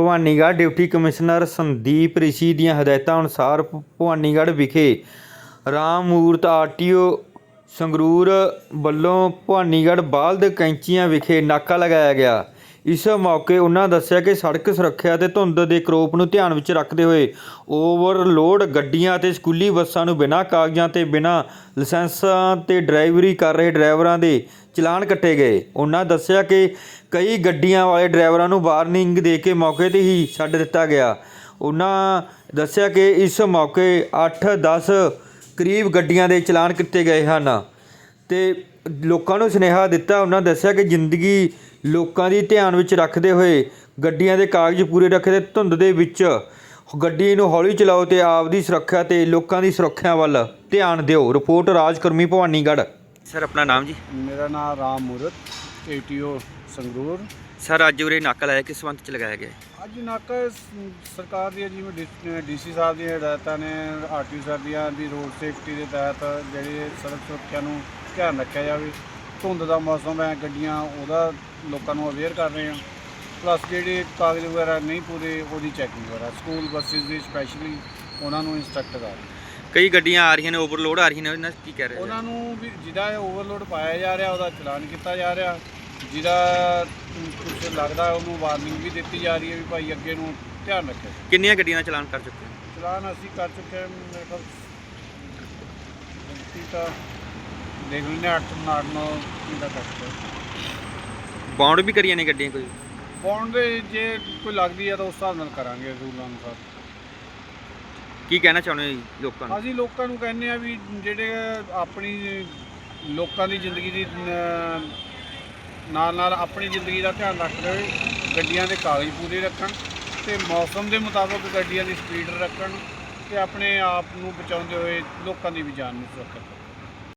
Bhawanigarh deputy commissioner Sandeep Rishi ਦੀਆਂ ਹਦਾਇਤਾਂ ਅਨੁਸਾਰ ਭ- ਭਵਾਨੀਗੜ੍ਹ ਵਿਖੇ ਰਾਮ ਰਾਮਮੂਰਤ ਆਰਟੀਓ ਸੰਗਰੂਰ ਵੱਲੋਂ ਭਵਾਨੀਗੜ੍ਹ ਬਾਲਦ ਕੈਂਚੀਆਂ ਵਿਖੇ ਨਾਕਾ ਲਗਾਇਆ ਗਿਆ। ਇਸ ਮੌਕੇ ਉਹਨਾਂ ਦੱਸਿਆ ਕਿ ਸੜਕ ਸੁਰੱਖਿਆ ਅਤੇ ਧੁੰਦ ਦੇ ਕਰੋਪ ਨੂੰ ਧਿਆਨ ਵਿੱਚ ਰੱਖਦੇ ਹੋਏ ਓਵਰਲੋਡ ਗੱਡੀਆਂ ਅਤੇ ਸਕੂਲੀ ਬੱਸਾਂ ਨੂੰ ਬਿਨਾਂ ਕਾਗਜ਼ਾਂ ਤੇ ਬਿਨਾਂ ਲਾਇਸੈਂਸਾਂ ਤੇ ਡਰਾਈਵਰੀ ਕਰ ਰਹੇ ਡਰਾਈਵਰਾਂ ਦੇ ਚਲਾਨ ਕੱਟੇ ਗਏ। ਉਹਨਾਂ ਦੱਸਿਆ ਕਿ ਕਈ ਗੱਡੀਆਂ ਵਾਲੇ ਡਰਾਈਵਰਾਂ ਨੂੰ ਵਾਰਨਿੰਗ ਦੇ ਕੇ ਮੌਕੇ ਤੇ ਹੀ ਛੱਡ ਦਿੱਤਾ ਗਿਆ। ਉਹਨਾਂ ਦੱਸਿਆ ਕਿ ਇਸ ਮੌਕੇ 8-10 ਕਰੀਬ ਗੱਡੀਆਂ ਦੇ ਚਲਾਨ ਕੀਤੇ ਗਏ ਹਨ ਤੇ ਲੋਕਾਂ ਨੂੰ ਸੁਨੇਹਾ ਦਿੱਤਾ। ਉਹਨਾਂ ਦੱਸਿਆ ਕਿ ਜ਼ਿੰਦਗੀ ਲੋਕਾਂ ਦੀ ਧਿਆਨ ਵਿੱਚ ਰੱਖਦੇ ਹੋਏ ਗੱਡੀਆਂ ਦੇ ਕਾਗਜ਼ ਪੂਰੇ ਰੱਖਦੇ ਧੁੰਦ ਦੇ ਵਿੱਚ। ਗੱਡੀ ਨੂੰ ਹੌਲੀ ਚਲਾਓ ਤੇ ਆਪ ਦੀ ਸੁਰੱਖਿਆ ਤੇ ਲੋਕਾਂ ਦੀ ਸੁਰੱਖਿਆ ਵੱਲ ਧਿਆਨ ਦਿਓ। ਰਿਪੋਰਟ ਰਾਜਕਰਮੀ ਭਵਾਨੀਗੜ੍ਹ। ਸਰ ਆਪਣਾ ਨਾਮ ਜੀ? ਮੇਰਾ ਨਾਮ ਰਾਮ ਮੂਰਤ ਏਟੀਓ ਸੰਗਰੂਰ। ਸਰ ਅੱਜ ਉਰੇ ਨਾਕਾ ਲਾਇਆ ਕਿਸ ਸੰਬੰਧ ਚ ਲਗਾਇਆ ਗਿਆ? ਅੱਜ ਨਾਕਾ ਸਰਕਾਰ ਦੀਆਂ ਜਿਵੇਂ ਡੀਸੀ ਸਾਹਿਬ ਦੀਆਂ ਹਦਾਇਤਾਂ ਨੇ ਆਰਟੀਓ ਸਾਹਿਬ ਦੀਆਂ ਵੀ ਰੋਡ ਸੇਫਟੀ ਦੇ ਤਹਿਤ ਜਿਹੜੀ ਸੜਕ ਸੁਰੱਖਿਆ ਨੂੰ ਧਿਆਨ ਰੱਖਿਆ ਜਾਵੇ। ਧੁੰਦ ਦਾ ਮੌਸਮ ਹੈ ਗੱਡੀਆਂ ਉਹਦਾ ਲੋਕਾਂ ਨੂੰ ਅਵੇਅਰ ਕਰ ਰਹੇ ਹਾਂ। ਪਲੱਸ ਜਿਹੜੇ ਕਾਗਜ਼ ਵਗੈਰਾ ਨਹੀਂ ਪੂਰੇ ਉਹਦੀ ਚੈਕਿੰਗ ਵਗੈਰਾ। ਸਕੂਲ ਬੱਸਿਸ ਦੀ ਸਪੈਸ਼ਲੀ ਉਹਨਾਂ ਨੂੰ ਇੰਸਟਰਕਟ ਕਰ ਰਹੇ। ਕਈ ਗੱਡੀਆਂ ਆ ਰਹੀਆਂ ਨੇ ਓਵਰਲੋਡ ਆ ਰਹੀਆਂ ਨੇ ਉਹਨਾਂ ਕੀ ਕਹਿ ਰਹੇ ਉਹਨਾਂ ਨੂੰ ਵੀ ਜਿਹਦਾ ਓਵਰਲੋਡ ਪਾਇਆ ਜਾ ਰਿਹਾ ਉਹਦਾ ਚਲਾਨ ਕੀਤਾ ਜਾ ਰਿਹਾ। ਜਿਹਦਾ ਕੁਝ ਲੱਗਦਾ ਉਹਨੂੰ ਵਾਰਨਿੰਗ ਵੀ ਦਿੱਤੀ ਜਾ ਰਹੀ ਹੈ ਵੀ ਭਾਈ ਅੱਗੇ ਨੂੰ ਧਿਆਨ ਰੱਖਿਓ। ਕਿੰਨੀਆਂ ਗੱਡੀਆਂ ਦਾ ਚਲਾਨ ਕਰ ਚੁੱਕੇ ਹੋ? ਚਲਾਨ ਅਸੀਂ ਕਰ ਚੁੱਕੇ ਹਾਂ ਮੇਰੇ ਕੋਲ ਤਾਂ ਦੇਖ ਲੈਂਦੇ 8 9 9 ਦਾ ਚੁੱਕੇ ਬਾਉਂਡ ਵੀ ਕਰੀਆਂ ਨੇ ਗੱਡੀਆਂ ਕੋਈ? ਬੌਂਡ ਦੇ ਜੇ ਕੋਈ ਲੱਗਦੀ ਹੈ ਤਾਂ ਉਸ ਹਿਸਾਬ ਨਾਲ ਕਰਾਂਗੇ ਰੂਲਾਂ ਅਨੁਸਾਰ। ਕੀ ਕਹਿਣਾ ਚਾਹੁੰਦੇ ਹੋ ਜੀ ਲੋਕਾਂ ਨੂੰ? ਅਸੀਂ ਲੋਕਾਂ ਨੂੰ ਕਹਿੰਦੇ ਆ ਵੀ ਜਿਹੜੇ ਆਪਣੀ ਲੋਕਾਂ ਦੀ ਜ਼ਿੰਦਗੀ ਦੀ ਅਹ, ਨਾਲ ਨਾਲ ਆਪਣੀ ਜ਼ਿੰਦਗੀ ਦਾ ਧਿਆਨ ਰੱਖਦੇ ਹੋਏ ਗੱਡੀਆਂ ਦੇ ਕਾਗਜ਼ ਪੂਰੇ ਰੱਖਣ ਤੇ ਮੌਸਮ ਦੇ ਮੁਤਾਬਕ ਗੱਡੀਆਂ ਦੀ ਸਪੀਡ ਰੱਖਣ ਤੇ ਆਪਣੇ ਆਪ ਨੂੰ ਬਚਾਉਂਦੇ ਹੋਏ ਲੋਕਾਂ ਦੀ ਵੀ ਜਾਨ ਨੂੰ ਸੁਰੱਖਿਅਤ ਰੱਖਣ।